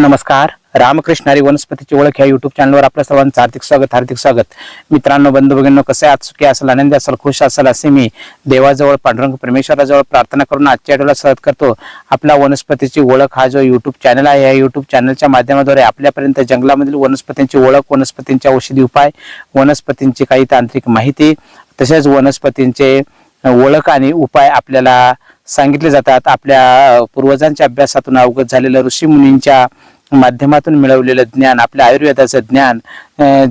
नमस्कार. रामकृष्णारी वनस्पतीची ओळख ह्या युट्यूब चॅनलवर आपल्या सर्वांचं हार्दिक स्वागत हार्दिक स्वागत. मित्रांनो बंधू भगिनो कसे आज सुखी असेल आनंदी असेल खुश असेल असे मी देवाजवळ पांडुरंग परमेश्वराजवळ प्रार्थना करून आजच्या आठवड्याला सहज करतो. आपला वनस्पतीची ओळख हा जो युट्यूब चॅनल आहे या युट्यूब चॅनलच्या माध्यमाद्वारे आपल्यापर्यंत जंगलामधील वनस्पतींची ओळख वनस्पतींचे औषधी उपाय वनस्पतींची काही तांत्रिक माहिती तसेच वनस्पतींचे ओळख आणि उपाय आपल्याला सांगितले जातात. आपल्या पूर्वजांच्या अभ्यासातून अवगत झालेलं ऋषी मुनींच्या माध्यमातून मिळवलेलं ज्ञान आपल्या आयुर्वेदाचं ज्ञान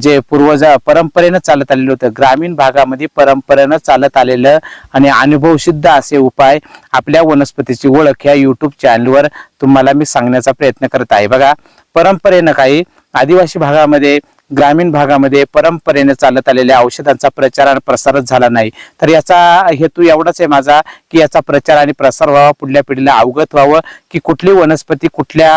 जे पूर्वज परंपरेनं चालत आलेलं होतं. ग्रामीण भागामध्ये परंपरेनं चालत आलेलं आणि अनुभव सिद्ध असे उपाय आपल्या वनस्पतीची ओळख या युट्यूब चॅनलवर तुम्हाला मी सांगण्याचा प्रयत्न करत आहे. बघा परंपरेनं काही आदिवासी भागामध्ये ग्रामीण भागामध्ये परंपरेने चालत आलेल्या औषधांचा प्रचार आणि प्रसारच झाला नाही. तर याचा हेतू एवढाच आहे माझा की याचा प्रचार आणि प्रसार व्हावा पुढल्या पिढीला अवगत व्हावं की कुठली वनस्पती कुठल्या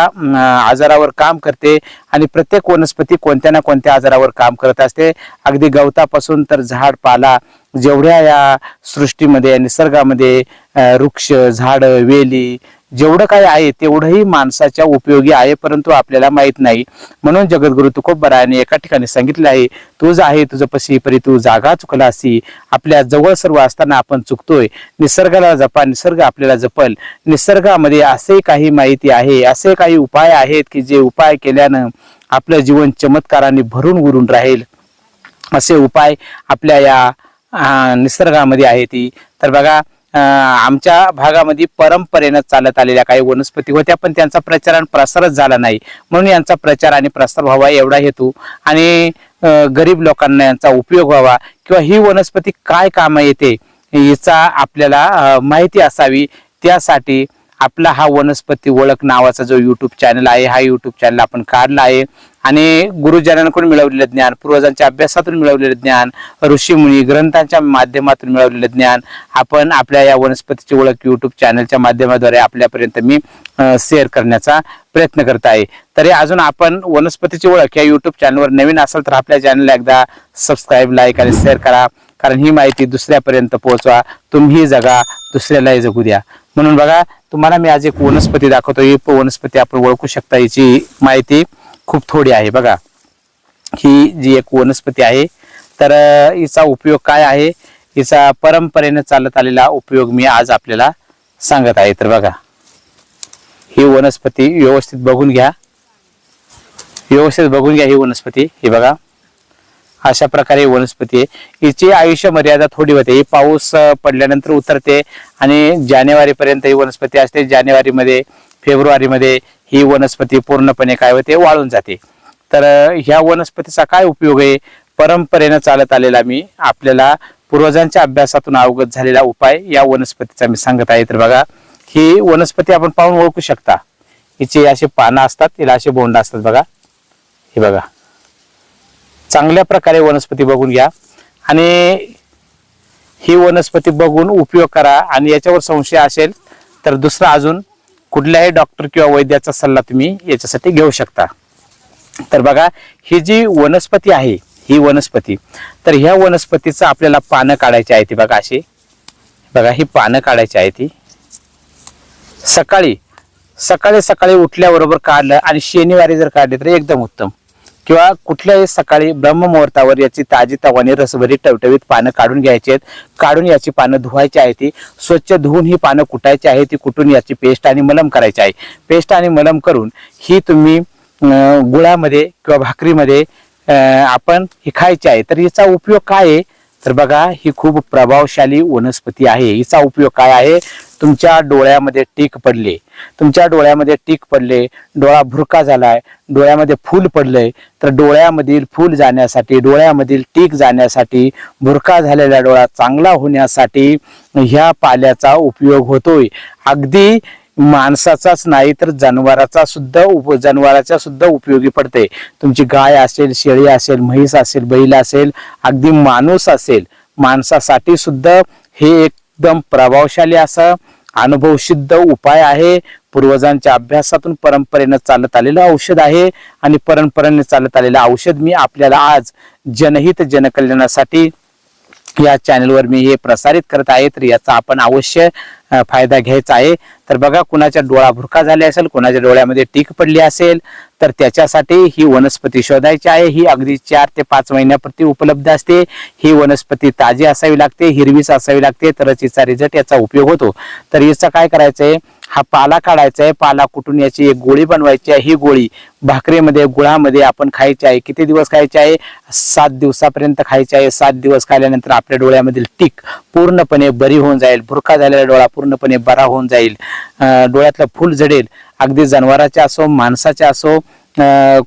आजारावर काम करते आणि प्रत्येक वनस्पती कोणत्या ना कोणत्या आजारावर काम करत असते. अगदी गवतापासून तर झाड पाला जेवढ्या या सृष्टीमध्ये निसर्गामध्ये वृक्ष झाडं वेली जेवढं काय आहे तेवढंही माणसाच्या उपयोगी आहे परंतु आपल्याला माहीत नाही. म्हणून जगद्गुरु तुकोबरायाने एका ठिकाणी सांगितले आहे तुझ आहे तुझं पशी परी तू जागा चुकला असी. आपल्या जवळ सर्व असताना आपण चुकतोय. निसर्गाला जपा निसर्ग आपल्याला जपल. निसर्गामध्ये असे काही माहिती आहे असे काही उपाय आहेत की जे उपाय केल्यानं आपलं जीवन चमत्काराने भरून उरून राहील. असे उपाय आपल्या या निसर्गामध्ये आहे ती. तर बघा आमच्या भागामध्ये परंपरेनं चालत आलेल्या काही वनस्पती होत्या पण त्यांचा प्रचार आणि प्रसारच झाला नाही. म्हणून यांचा प्रचार आणि प्रसार व्हावा एवढा हेतू आणि गरीब लोकांना यांचा उपयोग व्हावा किंवा ही वनस्पती काय कामं येते याचा आपल्याला माहिती असावी त्यासाठी आपला हा वनस्पती ओळख नावाचा जो युट्यूब चॅनल आहे हा युट्यूब चॅनल आपण काढला आहे. आणि गुरुजनांकडून मिळवलेलं ज्ञान पूर्वजांच्या अभ्यासातून मिळवलेलं ज्ञान ऋषीमुनी ग्रंथांच्या माध्यमातून मिळवलेलं ज्ञान आपण आपल्या या वनस्पतीची ओळख युट्यूब चॅनलच्या माध्यमाद्वारे आपल्यापर्यंत मी शेअर करण्याचा प्रयत्न करत आहे. तरी अजून आपण वनस्पतीची ओळख या युट्यूब चॅनलवर नवीन असेल तर आपल्या चॅनलला एकदा सबस्क्राईब लाईक आणि शेअर करा. कारण ही माहिती दुसऱ्यापर्यंत पोहोचवा. तुम्ही जगा दुसऱ्यालाही जगू द्या. म्हणून बघा तुम्हाला मी आज एक वनस्पती दाखवतो ही वनस्पती आपण ओळखू शकता. याची माहिती खूप थोडी आहे बघा. ही जी एक वनस्पती आहे तर हिचा उपयोग काय आहे? हिचा परंपरेने चालत आलेला उपयोग मी आज आपल्याला सांगत आहे. तर बघा. ही वनस्पती व्यवस्थित बघून घ्या. व्यवस्थित बघून घ्या ही वनस्पती. ही बघा. अशा प्रकारे वनस्पती आहे. हिची आयुष्य मर्यादा थोडी होते. ही पाऊस पडल्यानंतर उतरते आणि जानेवारीपर्यंत ही वनस्पती असते. जानेवारीमध्ये फेब्रुवारीमध्ये ही वनस्पती पूर्णपणे काय होते? वाळून जाते. तर ह्या वनस्पतीचा काय उपयोग आहे? परंपरेनं चालत आलेला मी आपल्याला पूर्वजांच्या अभ्यासातून अवगत झालेला उपाय या वनस्पतीचा मी सांगत आहे. तर बघा ही वनस्पती आपण पाहून ओळखू शकता. हिची अशी पानं असतात हिला असे बोंड असतात बघा. हे बघा. चांगल्या प्रकारे वनस्पती बघून घ्या. आणि ही वनस्पती बघून उपयोग करा आणि याच्यावर संशय असेल तर दुसरा अजून कुठल्याही डॉक्टर किंवा वैद्याचा सल्ला तुम्ही याच्यासाठी घेऊ शकता. तर बघा ही जी वनस्पती आहे ही वनस्पती तर ह्या वनस्पतीचं आपल्याला पानं काढायची आहे ती बघा अशी. बघा ही पानं काढायची आहे ती. सकाळी सकाळी सकाळी उठल्याबरोबर काढलं आणि शनिवारी जर काढले तर एकदम उत्तम. किंवा कुठल्याही सकाळी ब्रह्ममुहूर्तावर याची ताजी तवानी रसभरी टवटवीत पानं काढून घ्यायची आहेत. काढून याची पानं धुवायची आहे ती. स्वच्छ धुवून ही पानं कुटायची आहे ती. कुटून याची पेस्ट आणि मलम करायची आहे. पेस्ट आणि मलम करून ही तुम्ही गुळामध्ये किंवा भाकरीमध्ये आपण ही खायची आहे. तर याचा उपयोग काय आहे? तर बघा ही खूप प्रभावशाली वनस्पती आहे. हिचा उपयोग काय आहे? तुमच्या डोळ्यामध्ये टीक पडले. तुमच्या डोळ्यामध्ये टीक पडले. डोळा भुरका झालाय. डोळ्यामध्ये फूल पडलंय. तर डोळ्यामधील फूल जाण्यासाठी डोळ्यामधील टीक जाण्यासाठी भुरका झालेला डोळा चांगला होण्यासाठी ह्या पाल्याचा उपयोग होतोय. अगदी माणसाचाच नाही तर जनावराचा सुद्धा उप जनावराचा सुद्धा उपयोगी पडते. तुमची गाय असेल शेळी असेल म्हैस असेल बैल असेल अगदी माणूस असेल माणसासाठी सुद्धा हे एक एकदम प्रभावशाली असं अनुभवसिद्ध उपाय आहे. पूर्वजांच्या अभ्यासातून परंपरेनं चालत आलेलं औषध आहे आणि परंपरेने चालत आलेलं औषध मी आपल्याला आज जनहित जनकल्याणासाठी या चॅनलवर मी हे प्रसारित करत आहे तर याचा आपण अवश्य फायदा घ्यायचा आहे. तर बघा कुणाच्या डोळा भुरका झाले असेल कुणाच्या डोळ्यामध्ये टीक पडली असेल तर त्याच्यासाठी ही वनस्पती शोधायची आहे. ही अगदी चार ते पाच महिन्याप्रती उपलब्ध असते. ही वनस्पती ताजी असावी लागते हिरवीच असावी लागते तरच हिचा रिझल्ट याचा उपयोग होतो. तर याचा काय करायचं आहे हा पाला काढायचा आहे. पाला कुठून याची एक गोळी बनवायची आहे. ही गोळी भाकरीमध्ये गुळामध्ये आपण खायची आहे. किती दिवस खायची आहे? सात दिवसापर्यंत खायची आहे. सात दिवस खाल्यानंतर आपल्या डोळ्यामधील टीक पूर्णपणे बरी होऊन जाईल. भुरका झालेला डोळा पूर्णपणे बरा होऊन जाईल. डोळ्यातलं फुल जडेल अगदी जनावराचे असो माणसाचे असो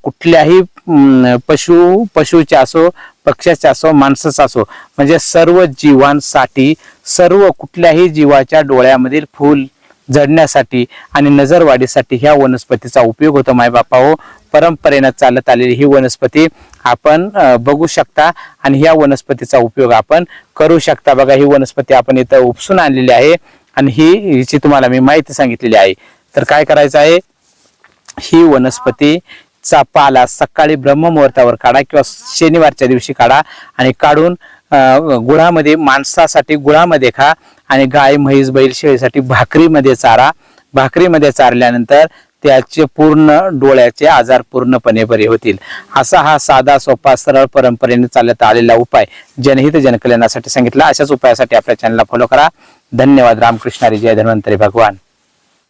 कुठल्याही पशु पशुचे असो पक्ष्याचे असो माणसाचा असो म्हणजे सर्व जीवांसाठी सर्व कुठल्याही जीवाच्या डोळ्यामधील फुल जडण्यासाठी आणि नजर वाढीसाठी ह्या वनस्पतीचा उपयोग होतो माय बापा हो. परंपरेनं चालत आलेली ही वनस्पती आपण बघू शकता आणि ह्या वनस्पतीचा उपयोग आपण करू शकता. बघा ही वनस्पती आपण इथं उपसून आणलेली आहे आणि ही हिची तुम्हाला मी माहिती सांगितलेली आहे. तर काय करायचं आहे? ही वनस्पतीचा पाला सकाळी ब्रह्ममुहूर्तावर काढा किंवा शनिवारच्या दिवशी काढा आणि काढून गुळामध्ये माणसासाठी गुळामध्ये खा. आणि गाय म्हैस बैल शेळीसाठी भाकरीमध्ये चारा. भाकरीमध्ये चारल्यानंतर त्याचे पूर्ण डोळ्याचे आजार पूर्णपणे बरे होतील. असा हा साधा सोपा सरळ परंपरेने चालत आलेला उपाय जनहित जनकल्याणासाठी सांगितला. अशाच उपायासाठी आपल्या चॅनलला फॉलो करा. धन्यवाद. रामकृष्णारी जय धन्वंतरी. भगवान.